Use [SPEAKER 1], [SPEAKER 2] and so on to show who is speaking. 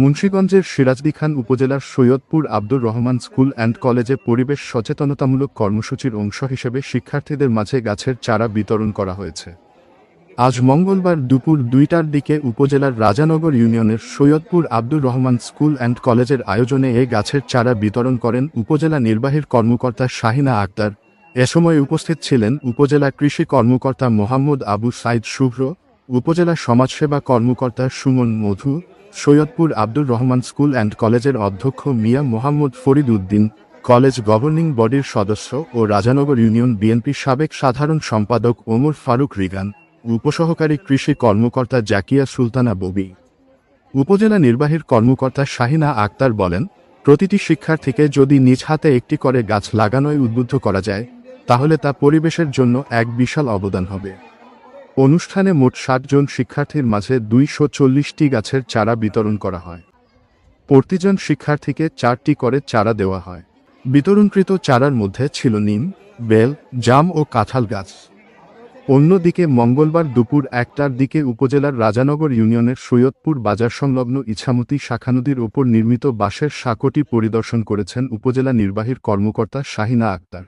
[SPEAKER 1] মুন্সীগঞ্জের সিরাজদিখান উপজেলার Syedpur Abdur Rahman school and কলেজে পরিবেশ সচেতনতামূলক কর্মসূচির অংশ হিসেবে শিক্ষার্থীদের মাঝে গাছের চারা বিতরণ করা হয়েছে। আজ মঙ্গলবার দুপুর দুইটার দিকে উপজেলার রাজানগর ইউনিয়নের সৈয়দপুর আব্দুর রহমান স্কুল অ্যান্ড কলেজের আয়োজনে এ গাছের চারা বিতরণ করেন উপজেলা নির্বাহীর কর্মকর্তা শাহিনা আক্তার। এ সময় উপস্থিত ছিলেন উপজেলা কৃষি কর্মকর্তা মোহাম্মদ আবু সাইদ শুভ্র, উপজেলা সমাজসেবা কর্মকর্তা সুমন মধু সৈয়দপুর আব্দুর রহমান স্কুল অ্যান্ড কলেজের অধ্যক্ষ মিয়া মোহাম্মদ ফরিদ উদ্দিন, কলেজ গভর্নিং বডির সদস্য ও রাজানগর ইউনিয়ন বিএনপির সাবেক সাধারণ সম্পাদক ওমর ফারুক রিগান, উপসহকারী কৃষি কর্মকর্তা জাকিয়া সুলতানা ববি। উপজেলা নির্বাহীর কর্মকর্তা শাহিনা আক্তার বলেন, প্রতিটি শিক্ষার্থীকে যদি নিজ হাতে একটি করে গাছ লাগানোয় উদ্বুদ্ধ করা যায়, তাহলে তা পরিবেশের জন্য এক বিশাল অবদান হবে। অনুষ্ঠানে মোট ষাটজন শিক্ষার্থীর মাঝে দুইশো চল্লিশটি গাছের চারা বিতরণ করা হয়। প্রতিজন শিক্ষার্থীকে চারটি করে চারা দেওয়া হয়। বিতরণকৃত চারার মধ্যে ছিল নিম, বেল, জাম ও কাঁঠাল গাছ। অন্যদিকে মঙ্গলবার দুপুর একটার দিকে উপজেলার রাজানগর ইউনিয়নের সৈয়দপুর বাজার সংলগ্ন ইছামতি শাখা নদীর ওপর নির্মিত বাঁশের সাঁকোটি পরিদর্শন করেছেন উপজেলা নির্বাহীর কর্মকর্তা শাহিনা আক্তার।